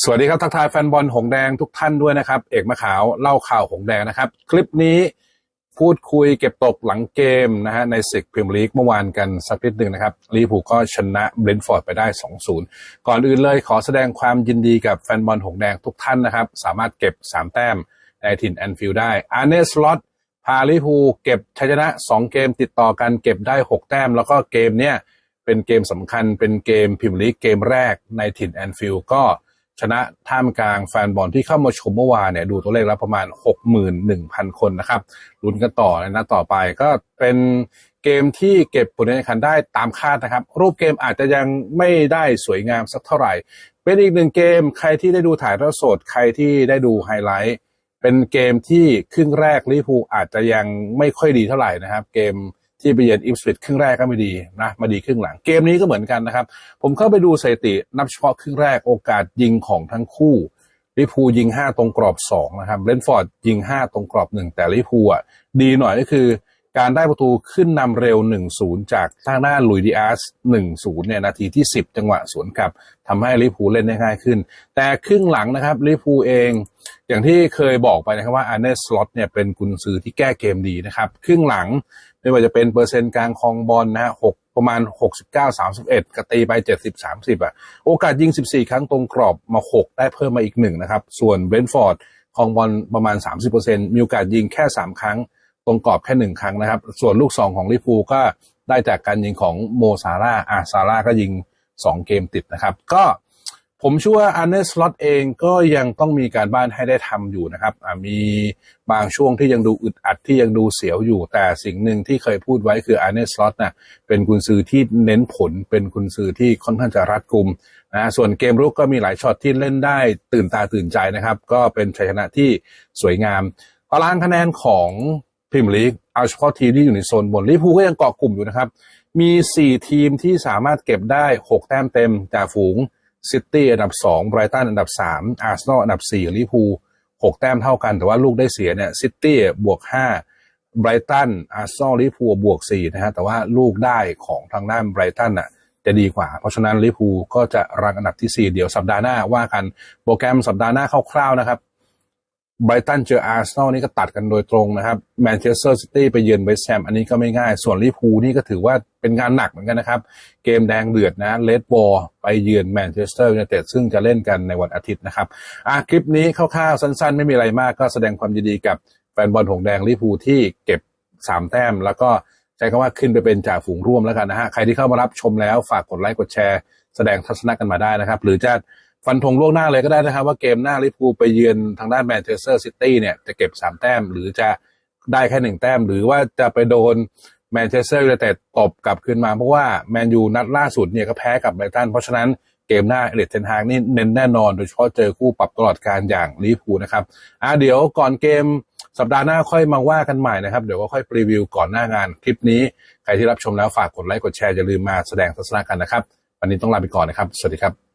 สวัสดีครับทักทายแฟนบอลหงแดงทุกท่านด้วยนะครับ เอกมะขาวเล่าข่าวหงแดงนะครับ คลิปนี้พูดคุยเก็บตกหลังเกมนะฮะในศึกพรีเมียร์ลีกเมื่อวานกันสักนิดหนึ่งนะครับลีพูก็ชนะเบรนท์ฟอร์ดไปได้ 2-0 ก่อนอื่นเลยขอแสดงความยินดีกับแฟนบอลหงแดงทุกท่านนะครับ สามารถเก็บ 3 แต้มในถิ่นแอนฟิลด์ได้อาร์เนสลอตพาลิพูเก็บชัยชนะ 2 เกมติดต่อกันเก็บได้ 6 แต้ม แล้วก็เกมเนี้ยเป็นเกมสำคัญเป็นเกมพรีเมียร์ลีกเกมแรกในถิ่นแอนฟิลด์ก็ ชนะท่ามกลางแฟนบอลที่เข้ามาชมเมื่อวานเนี่ยดูตัวเลขแล้วประมาณ 61,000 คนนะครับลุ้นกันต่อในนัดต่อไปก็เป็นเกมที่เก็บผลการแข่งขันได้ตามคาดนะครับ รูปเกมอาจจะยังไม่ได้สวยงามสักเท่าไหร่ เป็นอีกหนึ่งเกมใครที่ได้ดูถ่ายทอดสด ใครที่ได้ดูไฮไลท์เป็นเกมที่ครึ่งแรกลิพูอาจจะยังไม่ค่อยดีเท่าไหร่นะครับ เกม ที่ไปเยือนอิมสวิตครึ่งแรกก็ไม่ดีนะมาดีครึ่งหลังเกมนี้ก็เหมือนกันนะครับ ผมเข้าไปดูสถิตินับเฉพาะครึ่งแรกโอกาสยิงของทั้งคู่ลิพูยิง5ตรงกรอบ2นะครับเลนฟอร์ดยิง5ตรงกรอบ1แต่ลิเวอร์พูอะดีหน่อยก็คือ การได้ประตูขึ้นนำเร็ว 1-0 จากทางด้านลุยดิอาส1-0 เนี่ยนาทีที่ 10 จังหวะสวนกลับทำให้ลิเวอร์พูเล่นได้ง่ายขึ้น แต่ครึ่งหลังนะครับลิเวอร์พูเอง อย่างที่เคยบอกไปนะครับว่าอาร์เนสสล็อตเนี่ยเป็นกุนซือที่แก้เกมดีนะครับ ครึ่งหลังไม่ว่าจะเป็นเปอร์เซ็นต์การคองบอลนะฮะหประมาณ 69 31 กตีไป 70 30 อะ โอกาสยิง 14 ครั้งตรงกรอบมา 6 ได้เพิ่มมาอีกหนึ่งนะครับ ส่วนเบรนฟอร์ดคองบอลประมาณ 30%มีโอกาสยิงแค่ 3 ครั้ง ตรงกรอบแค่1ครั้งนะครับ ส่วนลูก2ของลิฟูก็ได้จากการยิงของโมซาร่าอะซาร่าก็ยิง2เกมติดนะครับ ก็ผมเชื่อว่าอันเนสลอตเองก็ยังต้องมีการบ้านให้ได้ทำอยู่นะครับมีบางช่วงที่ยังดูอึดอัดที่ยังดูเสียวอยู่ แต่สิ่งหนึ่งที่เคยพูดไว้คืออันเนสลอตนะเป็นกุนซือที่เน้นผลเป็นกุนซือที่ค่อนข้างจะรัดกุมนะส่วนเกมรุกก็มีหลายช็อตที่เล่นได้ตื่นตาตื่นใจนะครับ ก็เป็นชัยชนะที่สวยงามตารางคะแนนของ พรีเมียร์ลีกเอาเฉพาะทีมที่อยู่ในโซนบนลิเวอร์พูลก็ยังเกาะกลุ่มอยู่นะครับ มี 4 ทีมที่สามารถเก็บได้ 6 แต้มเต็มจากฝูงซิตี้อันดับ2ไบรตันอันดับ 3 อาร์เซนอลอันดับ 4 ลิเวอร์พูล6 แต้มเท่ากัน แต่ว่าลูกได้เสียเนี่ยซิตี้บวก 5 ไบรตัน อาร์เซนอลลิเวอร์พูลบวก 4 นะฮะ แต่ว่าลูกได้ของทางด้านไบรตันอะจะดีกว่า เพราะฉะนั้นลิเวอร์พูลก็จะรังอันดับที่ 4 เดี๋ยวสัปดาห์หน้าว่ากัน โปรแกรมสัปดาห์หน้าคร่าวๆนะครับ ไบรตันเจออาร์เซนอลนี่ก็ตัดกันโดยตรงนะครับแมนเชสเตอร์ซิตี้ไปเยือนเวสต์แฮมอันนี้ก็ไม่ง่าย ส่วนลิเวอร์พูลนี่ก็ถือว่าเป็นงานหนักเหมือนกันนะครับ เกมแดงเดือดนะเลดบอลไปเยือนแมนเชสเตอร์ยูไนเต็ดซึ่งจะเล่นกันในวันอาทิตย์นะครับอะคลิปนี้คร่าวๆสั้นๆ ไม่มีอะไรมากก็แสดงความยินดีกับแฟนบอลหงแดงลิเวอร์พูลที่เก็บ3แต้ม แล้วก็ใช้คำว่าขึ้นไปเป็นจ่าฝูงร่วมแล้วกันนะฮะใครที่เข้ามารับชมแล้วฝากกดไลค์กดแชร์ แสดงทัศนะกันมาได้นะครับ หรือจะ ฟันธงล่วงหน้าเลยก็ได้นะครับว่าเกมหน้าลิเวอร์พูลไปเยือนทางด้านแมนเชสเตอร์ซิตี้เนี่ยจะเก็บ3แต้ม หรือจะได้แค่หนึ่งแต้ม หรือว่าจะไปโดนแมนเชสเตอร์ยูไนเต็ดตบกลับคืนมา เพราะว่าแมนยูนัดล่าสุดเนี่ยก็แพ้กับไบรตัน เพราะฉะนั้นเกมหน้าเอเลตเทนฮากนี่เน้นแน่นอน โดยเฉพาะเจอคู่ปรับตลอดการอย่างลิเวอร์พูลนะครับอ่าเดี๋ยวก่อนเกมสัปดาห์หน้าค่อยมาว่ากันใหม่นะครับ เดี๋ยวก็ค่อยรีวิวก่อนหน้างานคลิปนี้ ใครที่รับชมแล้วฝากกดไลค์กดแชร์อย่าลืมมาแสดงทัศนะกันนะครับ วันนี้ต้องลาไปก่อนนะครับ สวัสดีครับ